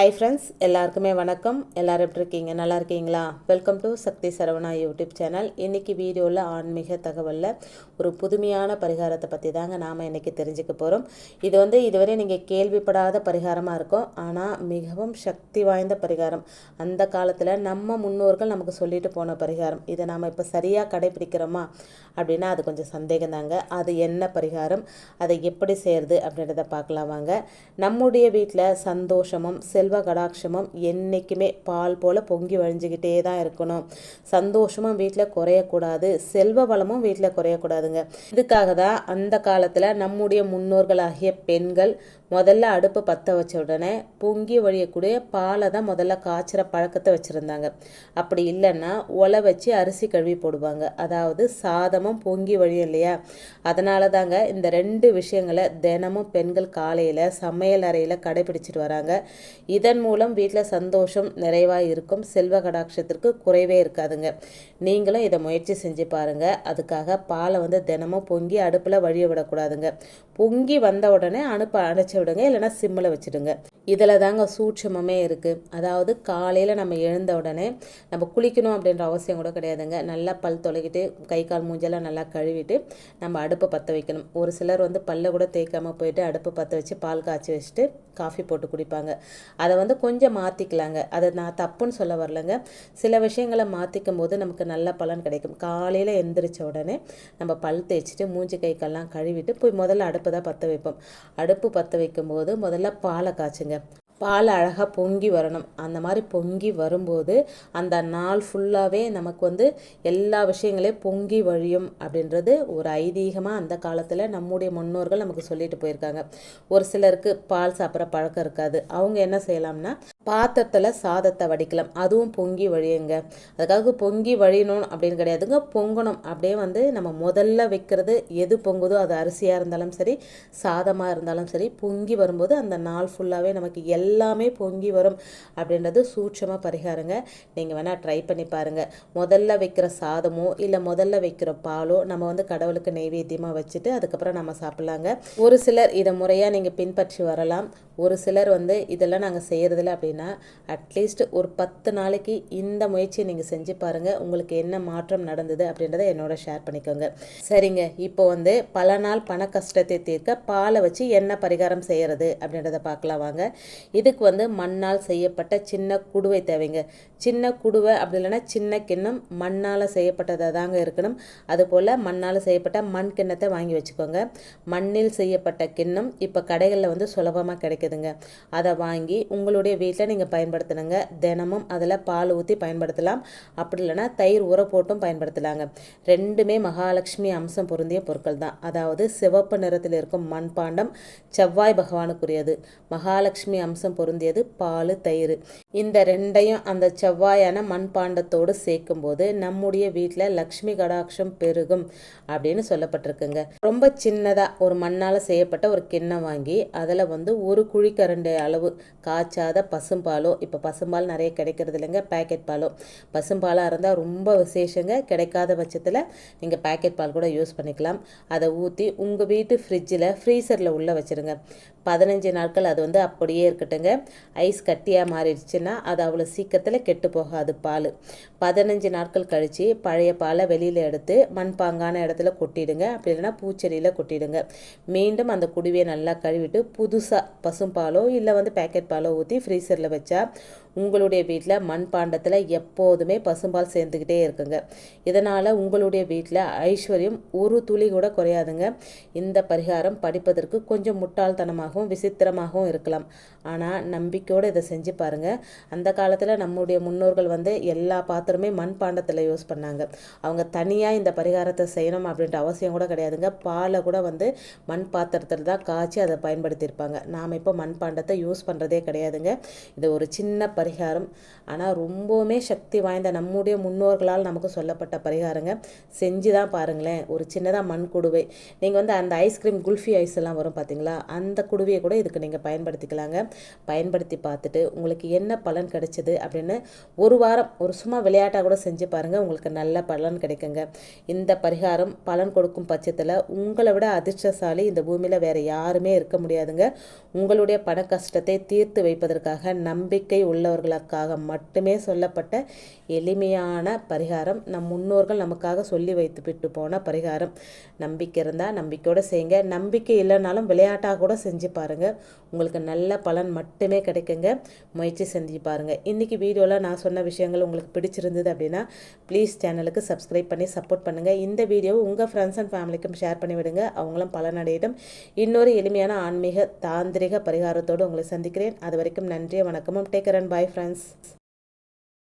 Hi friends எல்லாருக்குமே வணக்கம். எல்லாரும் எப்படி இருக்கீங்க? நல்லா இருக்கீங்களா? Welcome to Sakthi Saravana YouTube channel இன்றைக்கி வீடியோவில் ஆன்மீக தகவலில் ஒரு புதுமையான பரிகாரத்தை பற்றி தாங்க நாம் இன்றைக்கி தெரிஞ்சுக்க போகிறோம் இது வந்து இதுவரை நீங்கள் கேள்விப்படாத பரிகாரமாக இருக்கும். ஆனால் மிகவும் சக்தி வாய்ந்த பரிகாரம். அந்த காலத்தில் நம்ம முன்னோர்கள் நமக்கு சொல்லிட்டு போன பரிகாரம். இதை நாம் இப்போ சரியாக கடைபிடிக்கிறோமா? அப்படின்னா அது கொஞ்சம் சந்தேகம் தாங்க. அது என்ன பரிகாரம்? அதை எப்படி செய்கிறது அப்படின்றத பார்க்கலாம் வாங்க. நம்முடைய வீட்டில் சந்தோஷமும் செல்வ கடாட்சமும் என்றைக்குமே பால் போல் பொங்கி வழிஞ்சிக்கிட்டே தான் இருக்கணும். சந்தோஷமும் வீட்டில் குறையக்கூடாது. செல்வ வளமும் வீட்டில் குறையக்கூடாதுங்க. இதுக்காக தான் அந்த காலத்தில் நம்முடைய முன்னோர்களாகிய பெண்கள் முதல்ல அடுப்பு பற்ற வச்ச உடனே பொங்கி வழியக்கூடிய பாலை தான் முதல்ல காய்ச்சிற பழக்கத்தை வச்சுருந்தாங்க. அப்படி இல்லைன்னா ஒலை வச்சு அரிசி கழுவி போடுவாங்க. அதாவது சாதமும் பொங்கி வழியும் இல்லையா? அதனால தாங்க இந்த ரெண்டு விஷயங்களை தினமும் பெண்கள் காலையில் சமையல் அறையில் கடைபிடிச்சிட்டு வராங்க. இதன் மூலம் வீட்டில் சந்தோஷம் நிறைவாக இருக்கும். செல்வ கடாட்சத்திற்கு குறைவே இருக்காதுங்க. நீங்களும் இதை முயற்சி செஞ்சு பாருங்கள் அதுக்காக பாலை வந்து தினமும் பொங்கி அடுப்பில் வழிய விடக்கூடாதுங்க. பொங்கி வந்த உடனே அனுப்ப அணைச்சி விடுங்க இல்லைன்னா சிம்மில் வச்சுடுங்க. இதில் தாங்க சூட்சமே இருக்குது அதாவது காலையில் நம்ம எழுந்த உடனே நம்ம குளிக்கணும் அப்படின்ற அவசியம் கூட கிடையாதுங்க. நல்லா பல் தொலைக்கிட்டு கை கால் மூஞ்செல்லாம் நல்லா கழுவிட்டு நம்ம அடுப்பை பற்ற வைக்கணும். ஒரு சிலர் வந்து பல்ல கூட தேய்க்காமல் போயிட்டு அடுப்பை பற்ற வச்சு பால் காய்ச்சி வச்சுட்டு காஃபி போட்டு குடிப்பாங்க. அதை வந்து கொஞ்சம் மாற்றிக்கலாங்க அதை நான் தப்புன்னு சொல்ல வரலங்க. சில விஷயங்களை மாற்றிக்கும் போது நமக்கு நல்ல பலன் கிடைக்கும். காலையில் எந்திரிச்ச உடனே நம்ம பல் தேய்ச்சிட்டு மூஞ்சி கை கழுவிட்டு போய் முதல்ல அடுப்பு தான் பற்ற வைப்போம். அடுப்பு பற்ற வைக்கும்போது முதல்ல பாலை காய்ச்சுங்க. பால் அழகாக பொங்கி வரணும். அந்த மாதிரி பொங்கி வரும்போது அந்த நாள் ஃபுல்லாகவே நமக்கு வந்து எல்லா விஷயங்களையும் பொங்கி வழியும் அப்படின்றது ஒரு ஐதீகமாக அந்த காலத்தில் நம்முடைய முன்னோர்கள் நமக்கு சொல்லிட்டு போயிருக்காங்க. ஒரு சிலருக்கு பால் சாப்பிட்ற பழக்கம் இருக்காது. அவங்க என்ன செய்யலாம்னா பாத்திரத்தில் சாதத்தை வடிக்கலாம். அதுவும் பொங்கி வழியுங்க. அதுக்காக பொங்கி வழியணும் அப்படின்னு கிடையாதுங்க. பொங்கணும். அப்படியே வந்து நம்ம முதல்ல வைக்கிறது எது பொங்குதோ அது அரிசியாக இருந்தாலும் சரி சாதமாக இருந்தாலும் சரி பொங்கி வரும்போது அந்த நாள் ஃபுல்லாகவே நமக்கு எல்லாமே பொங்கி வரும் அப்படின்றது சூட்சமாக பரிகாரங்க. நீங்கள் வேணால் ட்ரை பண்ணி பாருங்கள் முதல்ல வைக்கிற சாதமோ இல்லை முதல்ல வைக்கிற பாலோ நம்ம வந்து கடவுளுக்கு நெய்வேத்தியமாக வச்சுட்டு அதுக்கப்புறம் நம்ம சாப்பிட்லாங்க. ஒரு சிலர் இதை முறையாக நீங்கள் பின்பற்றி வரலாம். ஒரு சிலர் வந்து இதெல்லாம் நாங்கள் செய்கிறதில்ல அப்படின்னா அட்லீஸ்ட் ஒரு பத்து நாளைக்கு இந்த முயற்சியை நீங்கள் செஞ்சு பாருங்கள் உங்களுக்கு என்ன மாற்றம் நடந்தது அப்படின்றத என்னோட ஷேர் பண்ணிக்கோங்க. சரிங்க. இப்போ வந்து பல நாள் பண கஷ்டத்தை தீர்க்க பாலை வச்சு என்ன பரிகாரம் செய்கிறது அப்படின்றத பார்க்கலாம் வாங்க. இதுக்கு வந்து மண்ணால் செய்யப்பட்ட சின்ன குடுவை தேவைங்க. சின்ன குடுவை அப்படி இல்லைன்னா சின்ன கிண்ணம் மண்ணால் செய்யப்பட்டதாக தாங்க இருக்கணும். அதுபோல் மண்ணால் செய்யப்பட்ட மண் கிண்ணத்தை வாங்கி வச்சுக்கோங்க. மண்ணில் செய்யப்பட்ட கிண்ணம் இப்போ கடைகளில் வந்து சுலபமாக கிடைக்குதுங்க. அதை வாங்கி உங்களுடைய வீட்டில் நீங்கள் பயன்படுத்தினுங்க. தினமும் அதில் பால் ஊற்றி பயன்படுத்தலாம். அப்படி இல்லைன்னா தயிர் உர போட்டும் பயன்படுத்தலாங்க. ரெண்டுமே மகாலட்சுமி அம்சம் பொருந்திய பொருட்கள் தான். அதாவது சிவப்பு நிறத்தில் இருக்கும் மண்பாண்டம் செவ்வாய் பகவானுக்குரியது. மகாலட்சுமி அம்சம் பொருந்தியது பால் தயிர். இந்த ரெண்டையும் அந்த செவ்வாயான மண்பாண்டத்தோடு சேர்க்கும்போது நம்முடைய வீட்டில் லக்ஷ்மி கடாட்சம் பெருகும் அப்படின்னு சொல்லப்பட்டிருக்குங்க. ரொம்ப சின்னதாக ஒரு மண்ணால் செய்யப்பட்ட ஒரு கிண்ணம் வாங்கி அதில் வந்து ஒரு குழிக்கரண்டு அளவு காய்ச்சாத பசும்பாலோ இப்போ பசும்பால் நிறைய கிடைக்கிறது இல்லைங்க பேக்கெட் பாலோ பசும்பாலாக இருந்தால் ரொம்ப விசேஷங்க கிடைக்காத பட்சத்தில் நீங்கள் பேக்கெட் பால் கூட யூஸ் பண்ணிக்கலாம். அதை ஊற்றி உங்கள் வீட்டு ஃப்ரிட்ஜில் ஃப்ரீசரில் உள்ளே வச்சுருங்க. பதினஞ்சு நாட்கள் அது வந்து அப்படியே இருக்கட்டுங்க. ஐஸ் கட்டியாக மாறிடுச்சுன்னா அது அவ்வளோ சீக்கிரத்தில் கெட்டு போகாது பால். பதினஞ்சு நாட்கள் கழித்து பழைய பாலை வெளியில் எடுத்து மண்பாங்கான இடத்துல கொட்டிடுங்க. அப்படி இல்லைன்னா பூச்செடியில் கொட்டிடுங்க. மீண்டும் அந்த குடிவையை நல்லா கழுவிட்டு புதுசாக பசும்பாலோ இல்லை வந்து பேக்கெட் பாலோ ஊற்றி ஃப்ரீசரில் வச்சா உங்களுடைய வீட்டில் மண்பாண்டத்தில் எப்போதுமே பசும்பால் சேர்ந்துக்கிட்டே இருக்குங்க. இதனால் உங்களுடைய வீட்டில் ஐஸ்வர்யம் ஒரு துளி கூட குறையாதுங்க. இந்த பரிகாரம் படிப்பதற்கு கொஞ்சம் முட்டாள்தனமாகவும் விசித்திரமாகவும் இருக்கலாம். ஆனால் நம்பிக்கையோடு இதை செஞ்சு பாருங்கள் அந்த காலத்தில் நம்முடைய முன்னோர்கள் வந்து எல்லா பாத்திரமே மண்பாண்டத்தில் யூஸ் பண்ணாங்க. அவங்க தனியாக இந்த பரிகாரத்தை செய்யணும் அப்படின்ற அவசியம் கூட கிடையாதுங்க. பாலை கூட வந்து மண் பாத்திரத்தில் தான் காய்ச்சி அதை பயன்படுத்தியிருப்பாங்க. நாம் இப்போ மண்பாண்டத்தை யூஸ் பண்ணுறதே கிடையாதுங்க. இது ஒரு சின்ன பரிகாரம். ஆனால் ரொம்பவுமே சக்தி வாய்ந்த நம்முடைய முன்னோர்களால் நமக்கு சொல்லப்பட்ட பரிகாரங்க. செஞ்சு தான் பாருங்களேன் ஒரு சின்னதாக மண் குடுவை. நீங்கள் வந்து அந்த ஐஸ்கிரீம் குல்ஃபி ஐஸ் எல்லாம் வரும் பார்த்தீங்களா அந்த குடுவையை கூட இதுக்கு நீங்கள் பயன்படுத்திக்கலாங்க. பயன்படுத்தி பார்த்துட்டு உங்களுக்கு என்ன பலன் கிடைச்சது அப்படின்னு ஒரு வாரம் ஒரு சும்மா விளையாட்டாக கூட செஞ்சு பாருங்கள் உங்களுக்கு நல்ல பலன் கிடைக்குங்க. இந்த பரிகாரம் பலன் கொடுக்கும் பட்சத்தில் உங்களை விட அதிர்ஷ்டசாலி இந்த பூமியில் வேறு யாருமே இருக்க முடியாதுங்க. உங்களுடைய பண கஷ்டத்தை தீர்த்து வைப்பதற்காக நம்பிக்கை உள்ளவர்களுக்காக மட்டுமே சொல்லப்பட்ட எளிமையான பரிகாரம். நம் முன்னோர்கள் நமக்காக சொல்லி வைத்து விட்டு போன பரிகாரம். நம்பிக்கை இருந்தால் நம்பிக்கையோடு செய்யுங்க. நம்பிக்கை இல்லைனாலும் விளையாட்டாக கூட செஞ்சு பாருங்கள் உங்களுக்கு நல்ல பலன் மட்டுமே கிடைக்குங்க. முயற்சி செஞ்சு பாருங்கள் இன்றைக்கி வீடியோவில் நான் சொன்ன விஷயங்கள் உங்களுக்கு பிடிச்சிருந்தது அப்படின்னா ப்ளீஸ் சேனலுக்கு சப்ஸ்கிரைப் பண்ணி சப்போர்ட் பண்ணுங்கள் இந்த வீடியோவை உங்கள் ஃப்ரெண்ட்ஸ் அண்ட் ஃபேமிலிக்கும் ஷேர் பண்ணி விடுங்க. அவங்களும் பலனடையிடும் இன்னொரு எளிமையான ஆன்மீக தாந்திரிக பரிகாரத்தோடு உங்களை சந்திக்கிறேன். அது வரைக்கும் நன்றி வணக்கமும் டேக்கர் அண்ட் பாய் ஃப்ரெண்ட்ஸ்